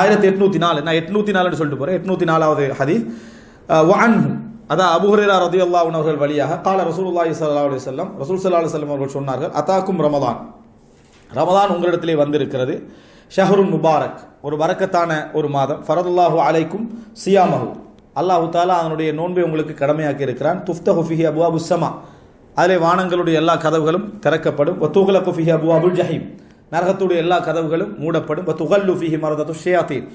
ஆயிரத்தி எட்நூத்தி நாலு. நான் எட்நூத்தி நாலுன்னு சொல்லிட்டு போறேன். எட்நூத்தி நாலாவது ஹதி வான் அதான் அபு ரதி ரலியல்லாஹு உணவர்கள் அவர்கள் வழியாக கால ரசூல்லாஹி சல்லா அலி வஸல்லம் ரசூல் சல்லா அலி வஸல்லம் அவர்கள் சொன்னார்கள் அத்தாக்கும் ரமதான். ரமதான் உங்களிடத்திலே வந்திருக்கிறது. ஷஹருன் முபாரக். ஒரு வரக்கத்தான ஒரு மாதம். ஃபரதுல்லாஹு அலைக்கும் சியாமஹு. அல்லாஹு தாலா அதனுடைய நோன்பை உங்களுக்கு கடமையாக்கி இருக்கிறான். துஃப்த ஹுஃபிஹி அபுவாபு ஸமா அதிலே வானங்களுடைய எல்லா கதவுகளும் திறக்கப்படும். வத்தூகலக்கு ஃபிஹி அபுவாபுல் ஜஹீம். நரகத்துடைய எல்லா கதவுகளும் மூடப்படும். வத்துகல்லு ஃபிஹி மரதத்து ஷேயாத்தீன்.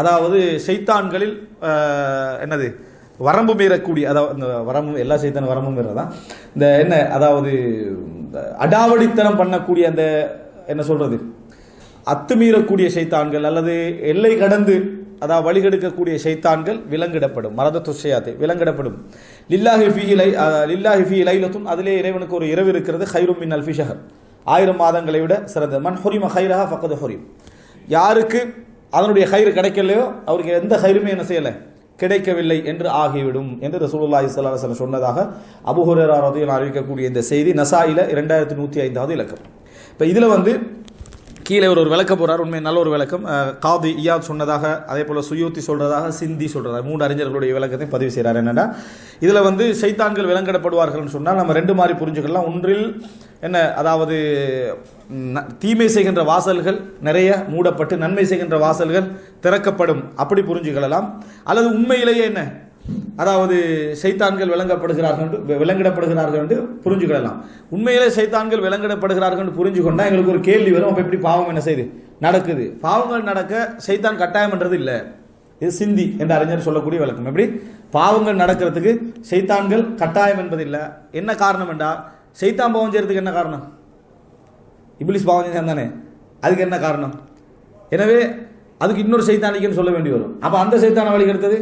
அதாவது செய்தான்களில் என்னது? வரம்பு மீறக்கூடிய அதாவது இந்த வரம்பு எல்லா சைத்தான வரம்பு மீறதான் இந்த என்ன அதாவது அடாவடித்தனம் பண்ணக்கூடிய அந்த என்ன சொல்றது? அத்துமீறக்கூடிய செய்தான்கள் அல்லது எல்லை கடந்து அதாவது வழிகெடுக்கக்கூடிய சைத்தான்கள் விலங்கிடப்படும். மரத துஷயாத்தை விலங்கிடப்படும். லில்லாஹி ஃபி லை லில்லாஹி ஃபி லைலத்தும் அதிலே இறைவனுக்கு ஒரு இரவு இருக்கிறது ஹைரும் மின் அல்ஃபி ஷஹர். ஆயிரம் மாதங்களை விட சிறந்தது. மண் ஹொரிம ஹைரஹா ஃபக்கது ஹொரிம். யாருக்கு அதனுடைய ஹைர் கிடைக்கலையோ அவருக்கு எந்த ஹைருமே என்ன செய்யலை. கிடைக்கவில்லை என்று ஆகிவிடும் என்று ரசூலுல்லாஹி ஸல்லல்லாஹு சொன்னதாக அபூ ஹுரைரா அறிவிக்கக்கூடிய இந்த செய்தி நசாயில இரண்டாயிரத்தி நூற்றி ஐந்தாவது இலக்கம். இப்போ இதில் வந்து கீழே ஒரு ஒரு விளக்கம் போகிறார் உண்மை நல்ல ஒரு விளக்கம். காதி இயாத் சொன்னதாக அதே போல் சுயூத்தி சொல்கிறதாக சிந்தி சொல்றதாக மூன்று அறிஞர்களுடைய விளக்கத்தை பதிவு செய்கிறார் என்னென்னா இதில் வந்து சைத்தான்கள் விலங்கிடப்படுவார்கள்னு சொன்னால் நம்ம ரெண்டு மாதிரி புரிஞ்சுக்கலாம். ஒன்றில் என்ன அதாவது ந- தீமை செய்கின்ற வாசல்கள் நிறைய மூடப்பட்டு நன்மை செய்கின்ற வாசல்கள் திறக்கப்படும். அப்படி புரிஞ்சுக்கலாம் அல்லது உண்மையிலேயே என்ன? அதாவது சைத்தான்கள் விளங்கப்படுகிறார்கள் என்று விலங்கிடப்படுகிறார்கள் என்று புரிஞ்சுக்கிடலாம் உண்மையிலே சைத்தான்கள் விளங்கிடப்படுகிறார்கள் என்று புரிஞ்சு கொண்டா எங்களுக்கு ஒரு கேள்வி வரும். அப்போ எப்படி பாவம் என்ன செய்யுது நடக்குது. பாவங்கள் நடக்க சைத்தான் கட்டாயம் என்றது இல்லை. இது சிந்தி என்ற அறிஞர் சொல்லக்கூடிய விளக்கம். எப்படி? பாவங்கள் நடக்கிறதுக்கு சைத்தான்கள் கட்டாயம் என்பது இல்லை. என்ன காரணம் என்றால் சைத்தான் பாவம் செய்கிறதுக்கு என்ன காரணம்? இபிலிஸ் பாவம் செஞ்சான் தானே. அதுக்கு என்ன காரணம்? எனவே அதுக்கு இன்னொரு சைத்தானிக்குன்னு சொல்ல வேண்டி வரும். அப்போ அந்த சைத்தான வழி கெடுத்தது?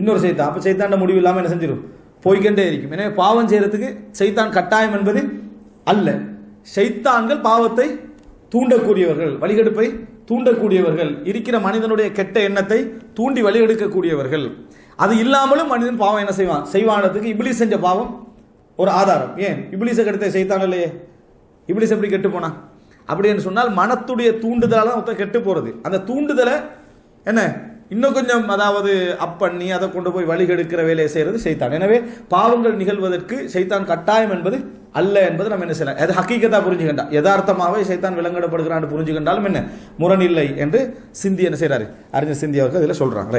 இன்னொரு சைத்தான். அப்போ சைத்தாண்ட முடிவு இல்லாமல் என்ன செஞ்சிடும் போய்க்கொண்டே இருக்கும். எனவே பாவம் செய்கிறதுக்கு சைத்தான் கட்டாயம் என்பது அல்ல. சைத்தான்கள் பாவத்தை தூண்டக்கூடியவர்கள். வழிகெடுப்பை தூண்டக்கூடியவர்கள். இருக்கிற மனிதனுடைய கெட்ட எண்ணத்தை தூண்டி வழிகெடுக்கக்கூடியவர்கள். அது இல்லாமலும் மனிதன் பாவம் என்ன செய்வான்? செய்வானதுக்கு இப்லீஸ் செஞ்ச பாவம் ஒரு ஆதாரம். ஏன்? இப்லீஸை கெடுத்த செய்தான் இல்லையே? இப்லீஸ் எப்படி கெட்டு போனா? அப்படின்னு சொன்னால் மனத்துடைய தூண்டுதலால் தான் ஒருத்தன் கெட்டு போறது. அந்த தூண்டுதலை என்ன? இன்னும் கொஞ்சம் அதாவது அப் பண்ணி அதை கொண்டு போய் வழிகெடுக்கிற வேலையை செய்யறது செய்தான் எனவே பாவங்கள் நிகழ்வதற்கு செய்தான் கட்டாயம் என்பது அல்ல என்பது நம்ம என்ன செய்யலாம்? அது ஹக்கீக்கத்தா புரிஞ்சுக்கண்டா யதார்த்தமாகவே சைத்தான் விலங்கிடப்படுகிறான்னு புரிஞ்சுக்கண்டாலும் என்ன? முரணில்லை என்று சிந்தி என்ன செய்கிறாரு அறிஞர் சிந்தி அவர்கள் இதில் சொல்கிறாங்க